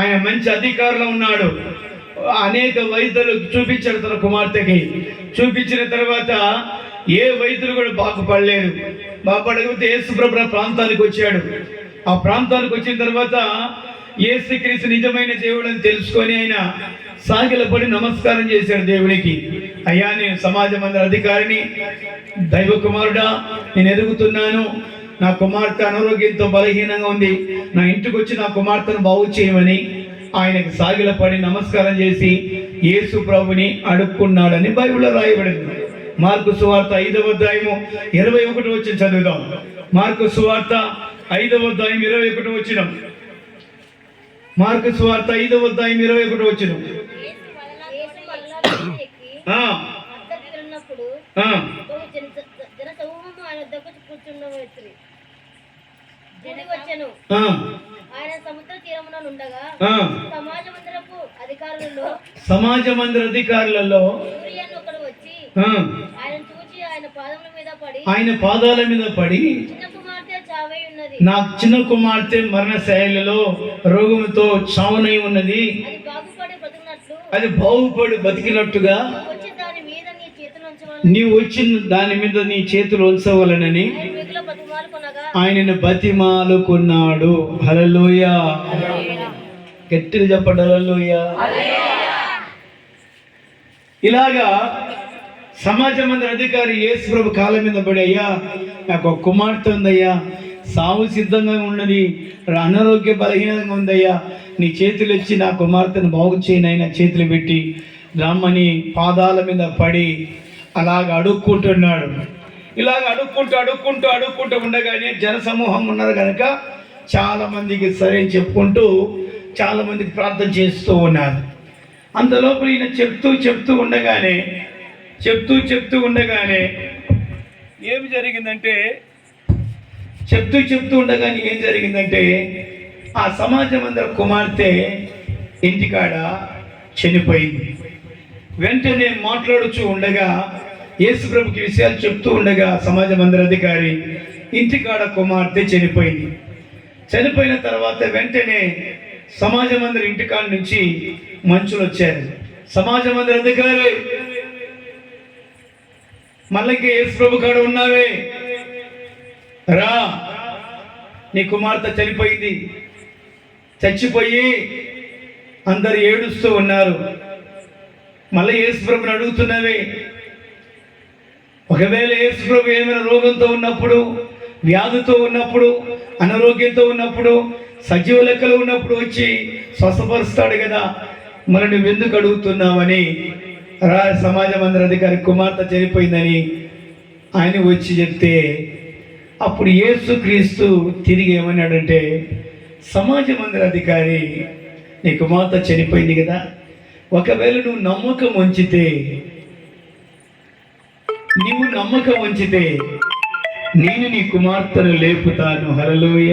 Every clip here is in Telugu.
ఆయన మంచి అధికారంలో ఉన్నాడు. అనేక వైద్యులు చూపించారు తన కుమార్తెకి చూపించిన తర్వాత ఏ వైద్యులు కూడా బాగుపడలేదు. బాగుపడకపోతే యేసుప్రభు ప్రాంతానికి వచ్చాడు. ఆ ప్రాంతానికి వచ్చిన తర్వాత ఏసుక్రీస్తు నిజమైన దేవుడు అని తెలుసుకొని ఆయన సాగిలపడి నమస్కారం చేశాడు దేవునికి. అయ్యా నేను సమాజ మందిర అధికారిని దైవ కుమారుడా నేను ఎదుగుతున్నాను. నా కుమార్తె అనారోగ్యంతో బలహీనంగా ఉంది. నా ఇంటికి వచ్చి నా కుమార్తెను బాగు చేయమని ఆయనకు సాగిలపడి నమస్కారం చేసి యేసు ప్రభుని అడుక్కున్నాడని బైబిల్లో రాయబడింది. మార్కు సువార్త ఐదవ అధ్యాయము ఇరవై ఒకటి వచ్చి చదువుదాం. మార్కు సువార్త ఐదవ అధ్యాయం ఇరవై ఒకటి వచ్చిన. మార్కు సువార్త ఐదవ అధ్యాయం ఇరవై ఒకటి వచ్చిన. యేసు ఆయన కూర్చుండవచ్చు తిరిగి వచ్చాను. ఆయన సముద్ర తీరమున ఉండగా సమాజ మందిరపు అధికారులలో సమాజ మందిర అధికారులలో సూర్యను ఒకడు వచ్చి ఆయన చూచి ఆయన పాదముల మీద పడి ఆయన పాదాల మీద పడి చిన్న కుమార్తె చావై ఉన్నది. నా చిన్న కుమార్తె మరణ శైలిలో రోగంతో చావునై ఉన్నది. అది బాగుపడి బ్రతికినట్లు అది బాగుపడి బతికినట్టుగా వచ్చి దాని మీద నీ చేతులు ఉంచవలను నీవు వచ్చిన దాని మీద నీ చేతులు ఉంచవలనని ఆయన మిగులు బతిమాలు ఆయనను బతిమాలుకున్నాడు హలలోయ గట్టిగా చెప్పండి హలలోయ ఇలాగా సమాజ మందిర అధికారి యేసు ప్రభు కాలం మీద పడి అయ్యా నాకు ఒక కుమార్తె ఉందయ్యా. సాగు సిద్ధంగా ఉన్నది అనారోగ్య బలహీనంగా ఉందయ్యా. నీ చేతులు ఇచ్చి నా కుమార్తెను బాగు చేయనైనా చేతులు పెట్టి రమ్మని పాదాల మీద పడి అలాగ అడుక్కుంటున్నాడు. ఇలాగ అడుక్కుంటూ అడుక్కుంటూ అడుక్కుంటూ ఉండగానే జనసమూహం ఉన్నారు కనుక చాలామందికి సరే అని చెప్పుకుంటూ చాలామందికి ప్రార్థన చేస్తూ ఉన్నారు. అంతలోపల ఈయన చెప్తూ చెప్తూ ఉండగానే చెప్తూ చెప్తూ ఉండగానే ఏమి జరిగిందంటే చెప్తూ చెప్తూ ఉండగానే ఏం జరిగిందంటే ఆ సమాజం అందరి కుమార్తె ఇంటికాడ చనిపోయింది. వెంటనే మాట్లాడుచూ ఉండగా యేసుప్రభుకి విషయాలు చెప్తూ ఉండగా సమాజ మందిర అధికారి ఇంటికాడ కుమార్తె చనిపోయింది. చనిపోయిన తర్వాత వెంటనే సమాజ మందిర ఇంటికాడ నుంచి మంచులు వచ్చారు. సమాజ మందిర అధికారి మళ్ళీ యేసు ప్రభు కాడ ఉన్నావే? రా. నీ కుమార్తె చనిపోయింది. చచ్చిపోయి అందరు ఏడుస్తూ ఉన్నారు. మళ్ళీ యేసు ప్రభుని అడుగుతున్నావే? ఒకవేళ యేసు ప్రభు ఏమైనా రోగంతో ఉన్నప్పుడు వ్యాధితో ఉన్నప్పుడు అనారోగ్యంతో ఉన్నప్పుడు సజీవ లెక్కలు ఉన్నప్పుడు వచ్చి స్వస్థపరుస్తాడు కదా మరి నువ్వు ఎందుకు అడుగుతున్నావని రా సమాజ మందిర అధికారి కుమార్తె చనిపోయిందని ఆయన వచ్చి చెప్తే అప్పుడు యేసు క్రీస్తు తిరిగి ఏమన్నాడంటే సమాజ మందిర అధికారి నీ కుమార్తె చనిపోయింది కదా ఒకవేళ నువ్వు నమ్మకం ఉంచితే నీవు నమ్మకం ఉంచితే నేను నీ కుమార్తెను లేపుతాను. హలలోయ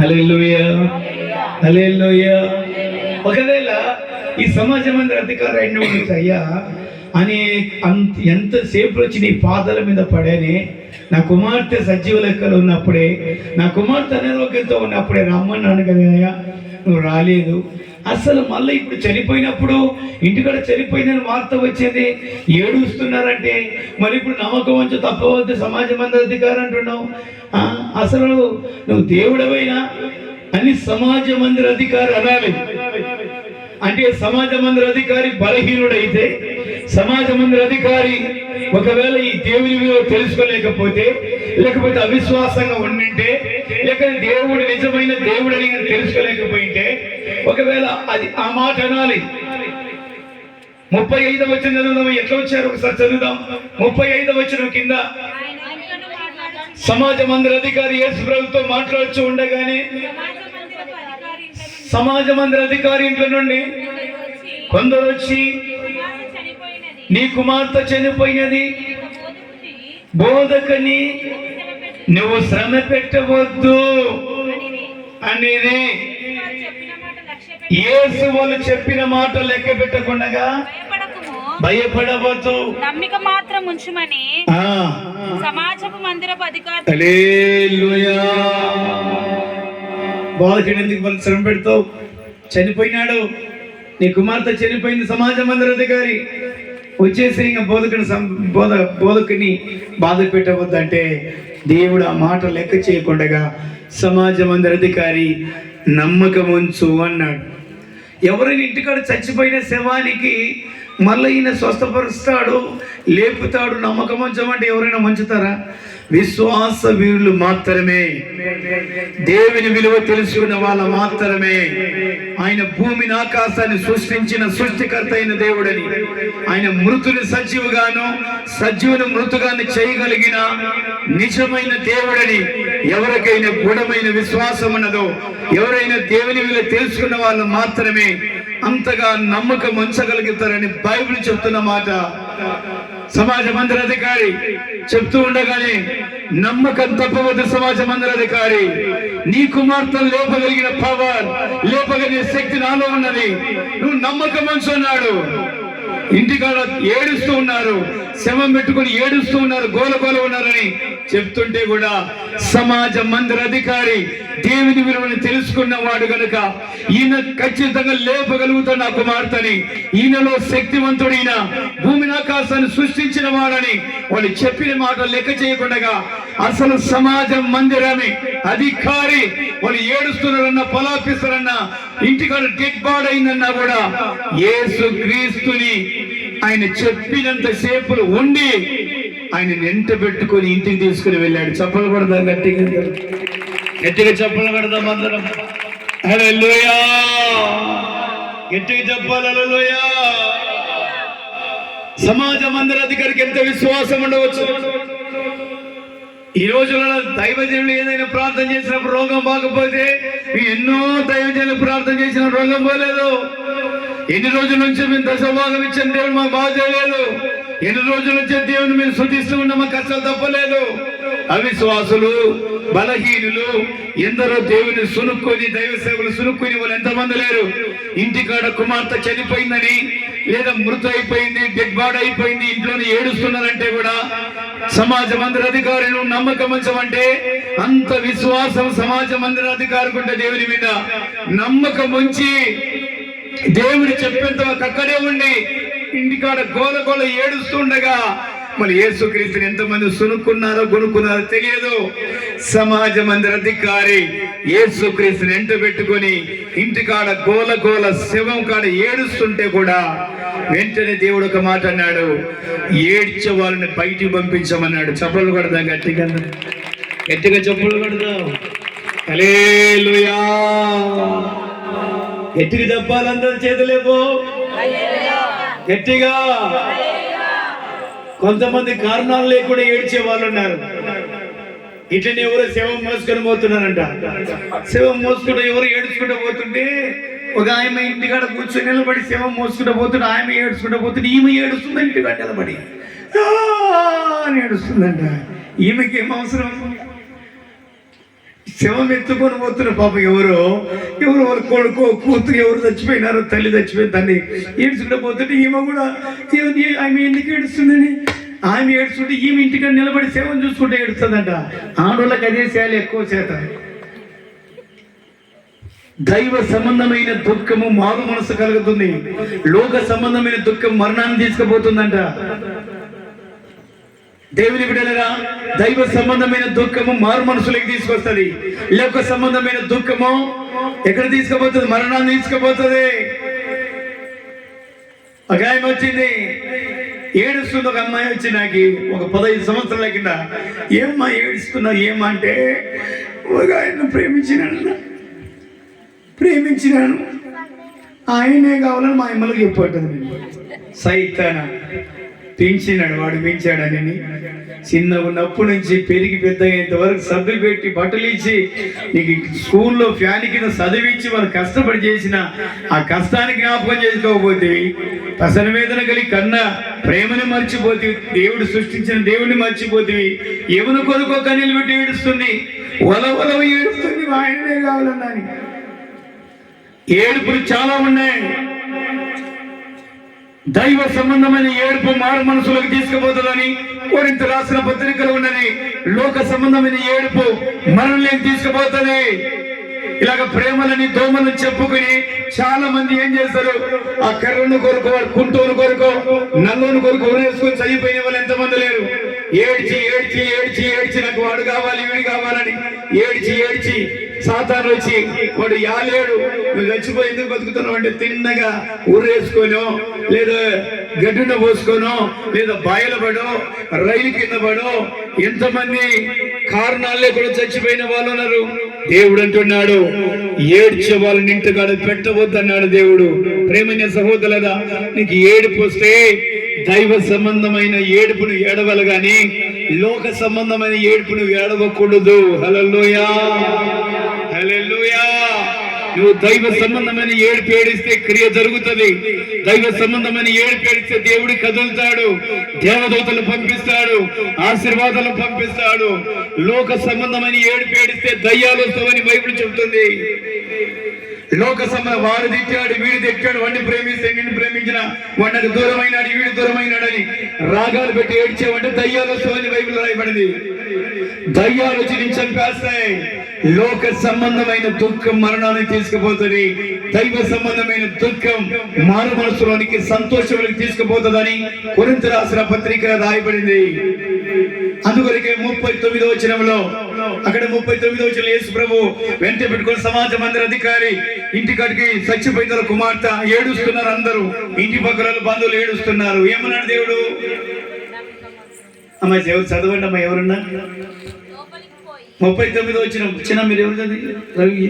హలలోయ హలలోయ ఒకవేళ ఈ సమాజం అందరి అధికారి అయిన అయ్యా అని అంత ఎంతసేపు వచ్చి నీ పాదాల మీద పడేనే నా కుమార్తె సజీవ లెక్కలు ఉన్నప్పుడే నా కుమార్తె అనారోగ్యంతో ఉన్నప్పుడే రమ్మన్నాను కదా అయ్యా. నువ్వు రాలేదు. అసలు మళ్ళీ ఇప్పుడు చనిపోయినప్పుడు ఇంటికాడ చనిపోయిందని వార్త వచ్చేది. ఏడుస్తున్నారంటే మరి ఇప్పుడు నమ్మకం వచ్చి తప్పవద్దు సమాజ మందిర అంటున్నావు. అసలు నువ్వు దేవుడవైనా? అని సమాజ మందిర అధికారి అనాలి. అంటే సమాజ మందిర అధికారి బలహీనుడైతే సమాజ మందిర అధికారి ఒకవేళ ఈ దేవుని విలువ తెలుసుకోలేకపోతే లేకపోతే అవిశ్వాసంగా ఉండింటే లేక దేవుడు నిజమైన దేవుడని తెలుసుకోలేకపోయింటే ఒకవేళ అది ఆ మాట అనాలి. ముప్పై ఐదు వచ్చిన చదువుదాం ఎట్లా వచ్చారు? ఒకసారి చదువుదాం. ముప్పై ఐదు వచ్చిన కింద సమాజ మందిర అధికారి యేసు ప్రభుతో మాట్లాడుచు ఉండగానే సమాజ మందిర అధికారి ఇంట్లో నుండి కొందరు వచ్చి నీ కుమార్తె చనిపోయినది. బోధకని నువ్వు శ్రమ పెట్టవద్దు అనేది. యేసు వాళ్ళు చెప్పిన మాట లెక్క పెట్టకుండా భయపడవద్దు. నమ్మిక మాత్రం ఉంచుమని సమాజపు మందిరపు అధికారులు బోధకుడు ఎందుకు శ్రమ పెడతావు? చనిపోయినాడు. నీ కుమార్తె చనిపోయింది సమాజ మందిరాధికారి వచ్చేసి ఇంకా బోధకుని సం- బోధ బోధకుని బాధ పెట్టవద్దంటే దేవుడు ఆ మాట లెక్క చేయకుండా అందరి అధికారి నమ్మకం ఉంచు అన్నాడు. ఎవరైనా ఇంటికాడ చచ్చిపోయిన శవానికి మళ్ళీ ఈయన స్వస్థపరుస్తాడు లేపుతాడు నమ్మకం ఉంచమంటే ఎవరైనా మంచుతారా? విశ్వాస వీరులు మాత్రమే. దేవుని విలువ తెలుసుకున్న వాళ్ళ మాత్రమే. ఆయన భూమిని ఆకాశాన్ని సృష్టించిన సృష్టికర్త అయిన దేవుడని. ఆయన మృతుని సజీవుగాను సజీవుని మృతుగాను చేయగలిగిన నిజమైన దేవుడని ఎవరికైనా గుణమైన విశ్వాసం ఉన్నదో ఎవరైనా దేవుని విలువ తెలుసుకున్న వాళ్ళు మాత్రమే అంతగా నమ్మకం ఉంచగలుగుతారని బైబిల్ చెప్తున్న మాట. సమాజ మందిర అధికారి చెప్తూ ఉండగానే నమ్మకం తప్పవద్దు సమాజ మందిర అధికారి. నీ కుమార్తెను లేపగలిగిన పవర్ లేపగలిగిన శక్తి నాలో ఉన్నది. నువ్వు నమ్మకం మనిషి ఉంచున్నాడు ఇంటికాడ ఏడుస్తూ ఉన్నారు. శవం పెట్టుకొని ఏడుస్తూ ఉన్నారు. గోల గోల ఉన్నారని చెప్తుంటే కూడా సమాజ మందిర అధికారి దేవుని విలువని తెలుసుకున్న వాడు గనుక ఈయన ఖచ్చితంగా లేపగలుగుతాడు నా కుమార్తెని. ఈయనలో శక్తివంతుడైన భూమిని ఆకాశాన్ని సృష్టించిన వాడని వాళ్ళు చెప్పిన మాట లెక్క చేయకుండా అసలు సమాజ మందిరమే అధికారి వాళ్ళు ఏడుస్తున్నారన్న పలాపిస్తారన్న ఇంటికాడ డెడ్ బాడ్ అయిందన్నా కూడా ఏసు క్రీస్తుని ఆయన చెప్పినంత సేపులు ఉండి ఆయన వెంట పెట్టుకొని ఇంటికి తీసుకుని వెళ్ళాడు. చప్పలు కొడదాం గట్టిగా. గట్టిగా చప్పలు కొడదాం అందరం. హల్లెలూయా. గట్టిగా చెప్పాలి హల్లెలూయా. సమాజ మందిర అధికారికి ఎంత విశ్వాసం ఉండవచ్చు? ఈ రోజులలో దైవజనులు ఏదైనా ప్రార్థన చేసినప్పుడు రోగం బాగపోతే ఎన్నో దైవజనులు ప్రార్థన చేసిన రోగం పోలేదు. ఎన్ని రోజుల నుంచి మేము దశభాగం ఇచ్చిన దేవుడు మాకు బాగా చేయలేదు ఎన్ని రోజుల నుంచి దేవుని మేము శుద్ధిస్తూ ఉన్న మా తప్పలేదు. అవిశ్వాసులు బలహీనులు ఎందరో దేవుని సునుక్కొని దైవ సేవలు సునుక్కొని వాళ్ళు ఎంతమంది లేరు. ఇంటికాడ కుమార్తె చనిపోయిందని లేదా మృత అయిపోయింది డెడ్ బాడీ అయిపోయింది ఇంట్లోనే ఏడుస్తున్నారంటే కూడా సమాజ మందిర అధికారులు నమ్మకం ఉంచమంటే అంత విశ్వాసం సమాజ మందిర అధికారికి ఉంటే దేవుని మీద నమ్మకం ఉంచి దేవుడు చెప్పేంత అక్కడే ఉండి ఇంటికాడ గోల గోల ఏడుస్తుండగా మరి యేసుక్రీస్తుని ఎంతమంది సునుక్కున్నారో కొనుక్కున్నారో తెలియదు. సమాజ మందిర అధికారి యేసుక్రీస్తుని ఎంట పెట్టుకొని ఇంటికాడ గోల గోల శవం కాడ ఏడుస్తుంటే కూడా వెంటనే దేవుడు ఒక మాట అన్నాడు ఏడ్చే వాళ్ళని బయటికి పంపించమన్నాడు. చప్పలు కొడదాం గట్టిగా. గట్టిగా చెప్పులు కొడదాం. గట్టిగా చెప్పాలందరూ చేతులేపో గట్టిగా. కొంతమంది కారణాలు లేకుండా ఏడ్చే వాళ్ళు ఉన్నారు. ఇట్లనే ఎవరో శవం మోసుకొని పోతున్నారంట. శవం మోసుకుంటూ ఎవరు ఏడుచుకుంటూ పోతుంటే ఒక ఆమె ఇంటికాడ కూర్చొని నిలబడి శవం మోసుకుంటూ పోతుంటే ఆమె ఏడుచుకుంటూ పోతుంటే ఈమె ఏడుస్తుంది ఇంటికాడ నిలబడి. అని ఏడుస్తుందంట. ఈమెకి ఏం అవసరం? శవం ఎత్తుకొని పోతున్న పాప ఎవరో ఎవరు వాళ్ళ కొడుకు కూతురు ఎవరు చచ్చిపోయినారో తల్లి చచ్చిపోయిన తల్లి ఏడ్చుకుంటూ పోతుంటే ఈమె కూడా ఆమె ఎందుకు ఏడుస్తుందని? ఆమె ఏడుచుంటే ఈమె ఇంటికి నిలబడి శవం చూసుకుంటే ఏడుస్తుందంట. ఆడవాళ్ళకి అదే చేయాలి ఎక్కువ చేత దైవ సంబంధమైన దుఃఖము మారు మనసు కలుగుతుంది. లోక సంబంధమైన దుఃఖం మరణాన్ని తీసుకుపోతుందంట. దేవుని బిడ్డలరా దైవ సంబంధమైన దుఃఖము మారు మనసులోకి తీసుకొస్తుంది. లోక సంబంధమైన దుఃఖము ఎక్కడ తీసుకుపోతుంది? మరణాన్ని తీసుకుపోతుంది. ఒక ఆయన వచ్చింది. ఏడుస్తుంది ఒక అమ్మాయి వచ్చి నాకు ఒక పదహైదు సంవత్సరాల కింద. ఏమ్మా ఏడుస్తున్నావు? ఏమంటే అంటే ఒక ఆయన ప్రేమించినాను. ప్రేమించినాను. ఆయనే కావాలని మా అమ్మలకు చెప్పబడ్డది సైతానా? పెంచినాడు వాడు పెంచాడని చిన్న ఉన్నప్పటి నుంచి పెరిగి పెద్ద అయ్యేంత వరకు పెట్టి బట్టలు ఇచ్చి నీకు స్కూల్లో ఫ్యాన్ కింద చదివించి వాళ్ళు కష్టపడి చేసిన ఆ కష్టానికి జ్ఞాపకం చేసుకోకపోతే ప్రసన్న వేదన కలిగి కన్న ప్రేమని మర్చిపోతే దేవుడు సృష్టించిన దేవుడిని మర్చిపోతే ఎవరి కొనుకో కన్నీళ్ళు పెట్టి ఏడుస్తుంది. ఒల వల ఏడుస్తుంది ఆయననే కావాలన్నాని. ఏడుపులు చాలా ఉన్నాయి. దైవ సంబంధమైన ఏడుపు మారు మనసులోకి తీసుకుపోతుందని కోరింత రాసిన పత్రికలు ఉన్నది. లోక సంబంధమైన ఏడుపు మరణంలోకి తీసుకుపోతుంది. ఇలాగ ప్రేమలని దోమలను చెప్పుకుని చాలా మంది ఏం చేస్తారు? ఆ కర్రను కొరకు కుంటూరు కొరకు నల్లును కొరకు ఉరేసుకొని చనిపోయిన వాళ్ళు ఎంతమంది లేరు? ఏడ్చి ఏడ్చి ఏడ్చి ఏడ్చి నాకు వాడు కావాలి వీడు కావాలని ఏడ్చి ఏడ్చి సాతాను వచ్చి వాడు యాలేడు నువ్వు చచ్చిపోయి ఎందుకు బతుకుతున్నావు అంటే తిన్నగా ఊరేసుకోనో లేదా గడ్డున పోసుకోనో లేదా బాయల పడో రైలు కింద పడో ఎంతమంది కారణాలే కూడా చచ్చిపోయిన వాళ్ళు ఉన్నారు. దేవుడు అంటున్నాడు ఏడ్చే వాళ్ళని ఇంటికాడ పెట్టవద్దన్నాడు దేవుడు. ప్రేమైన సహోదరులదా నీకు ఏడుపు వస్తే దైవ సంబంధమైన ఏడుపును ఏడవలు గాని లోక సంబంధమైన ఏడుపును ఏడవకూడదు. హలో నువ్వు దైవ సంబంధమైన ఏడు పేడిస్తే క్రియ జరుగుతుంది. దైవ సంబంధమైన ఏడు పేడిస్తే దేవుడు కదులుతాడు. దేవదూతలు పంపిస్తాడు. ఆశీర్వాదాలు పంపిస్తాడు. లోక సంబంధమైన ఏడు పేడిస్తే దయ్యాలు వస్తామని బైబిల్ చెబుతుంది. లోక సంబంధం వాడు తిట్టాడు వీడు తిట్టాడు వాడిని ప్రేమిస్తే నిన్ను ప్రేమించిన వాడికి దూరమైనాడు వీడు దూరమైనాడని రాగాలు పెట్టి ఏడ్చేవంటే దయ్యాలు వస్తామని బైబిల్ రాయబడింది. దయ్యాలు వచ్చి నేను చంపేస్తాయి. లోక సంబంధమైన దుఃఖం మరణానికి తీసుకుపోతుంది. దైవ సంబంధమైన దుఃఖం మాన మనసులోనికి సంతోషంలోకి తీసుకుపోతుందని కొరింత రాసిన పత్రిక రాయబడింది. అందుకొరకే ముప్పై తొమ్మిదో వచనంలో అక్కడ ముప్పై తొమ్మిదో వచ్చిన యేసు ప్రభు వెంట పెట్టుకుని సమాజ మందిర అధికారి ఇంటికాడికి చచ్చిపోయిన కుమార్తె ఏడుస్తున్నారు అందరూ. ఇంటి పక్కల బంధువులు ఏడుస్తున్నారు. ఏమన్నాడు దేవుడు? అమ్మాయి ఎవరు చదవండి అమ్మాయి ఎవరన్నా? ముప్పై తొమ్మిదో వచ్చిన చిన్న మీరు ఎవరు చదివి? రవి.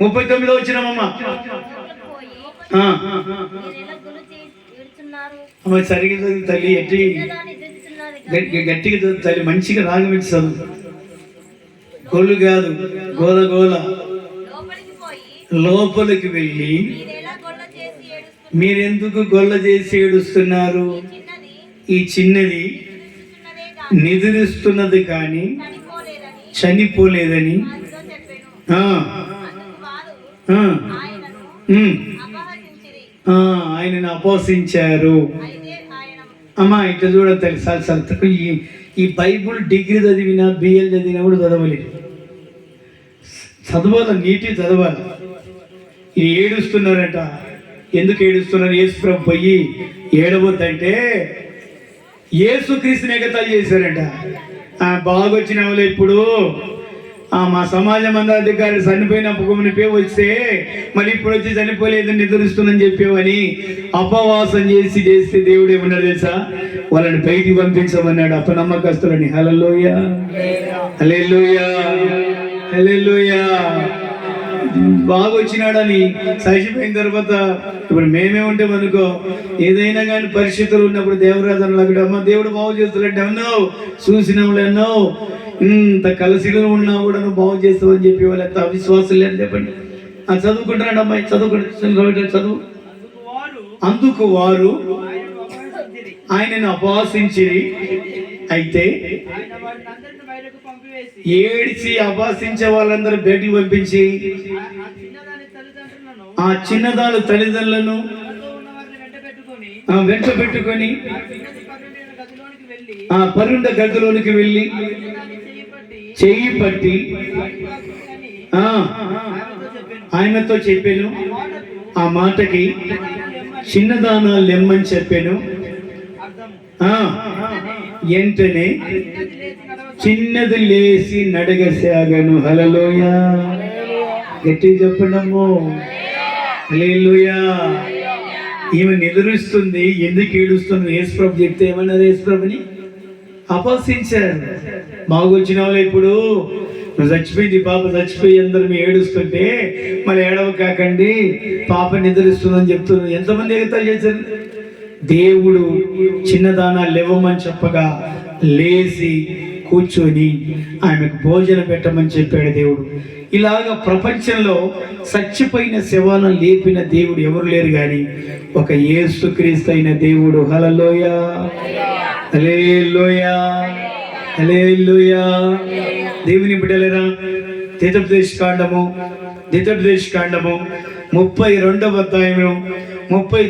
ముప్పై తొమ్మిదో వచ్చినామమ్మ అమ్మ. సరిగ్గా చదివి తల్లి ఎట్టి గట్టిగా చదువు తల్లి మంచిగా రాగమించి చదువు. గోలు కాదు గోల గోల. లోపలికి వెళ్ళి గొల్ల మీరెందుకు గొల్ల చేసి ఏడుస్తున్నారు? ఈ చిన్నది నిద్రిస్తున్నది కానీ చనిపోలేదని. ఆయనను అపోసించారు అమ్మా ఇట్లా చూడ తెలుసా సంతకు ఈ ఈ బైబుల్ డిగ్రీ చదివినా బిఎల్ చదివినా కూడా చదవలేదు. చదవాలి నీటి చదవాలి. ఇది ఏడుస్తున్నారట. ఎందుకు ఏడుస్తున్నారు? యేసు పోయి ఏడవద్దంటే యేసుక్రీస్తుని ఎగతాలు చేశారంట. ఆ, బాగొచ్చిన వాళ్ళు ఇప్పుడు. ఆ, మా సమాజం అధికారి చనిపోయిన పువ్వుని పే వస్తే మళ్ళీ ఇప్పుడు వచ్చి చనిపోలేదు నిద్రిస్తుందని చెప్పేవని అపవాసం చేసి చేస్తే దేవుడు ఏమన్నాడు తెలుసా? వాళ్ళని బయటికి పంపించమన్నాడు అపనమ్మకస్తులని. హలలోయ హలెల్లోయ. హలెల్లోయ. బాగా వచ్చినాడని సరిచిపోయిన తర్వాత ఇప్పుడు మేమే ఉంటాం అనుకో ఏదైనా కానీ పరిస్థితులు ఉన్నప్పుడు దేవరాజన్ లాగా అమ్మ దేవుడు బాగు చేస్తున్నట్టు అన్నావు చూసినావులే అన్నావు ఇంత కలిసిలో ఉన్నా కూడా నువ్వు బాగు చేస్తావని చెప్పి వాళ్ళు ఎంత అవిశ్వాసం లేదు చెప్పండి. ఆ చదువుకుంటారండి అమ్మాయి చదువుకుంటారు చదువు. అందుకు వారు ఆయనను అపవాసించిరి అయితే ఏడిచి అభాసించే వాళ్ళందరూ బయటికి పంపించి. ఆ చిన్నదాని తల్లిదండ్రులను వెంట పెట్టుకొని ఆ పరుండ గదిలోనికి వెళ్ళి చెయ్యి పట్టి ఆయనతో చెప్పాను. ఆ మాటకి చిన్నదానాలు లెమ్మని చెప్పాను. వెంటనే చిన్నది లేచి నడగసాగను. హలలోయ గట్టి చెప్పడము హల్లెలూయా. ఈమె నిద్రిస్తుంది ఎందుకు ఏడుస్తుంది? యేసుప్రభు చెప్తే ఏమన్నారు యేసుప్రభుని? అపహసించారు. బాగొచ్చిన వాళ్ళు ఇప్పుడు. నువ్వు చచ్చిపోయింది పాప చచ్చిపోయి అందరు మీ ఏడుస్తుంటే మరి ఏడవ కాకండి. పాప నిద్రిస్తుందని చెప్తున్నారు. ఎంతమంది ఎగతాలు చేశారు? దేవుడు చిన్నదానాలు లేవమని చెప్పగా లేచి కూర్చొని ఆమెకు భోజనం పెట్టమని చెప్పాడు దేవుడు. ఇలాగ ప్రపంచంలో చచ్చిపోయిన శవాలను లేపిన దేవుడు ఎవరు లేరు కానీ ఒక ఏసుక్రీస్తు అయిన దేవుడు. హలలోయ హలేలోయ హలేలోయ దేవుని బిడ్డలేరా దితప్రదేశ్ కాండము దితప్రదేశ్ కాండము ముప్పై రెండవ అధ్యాయము ముప్పై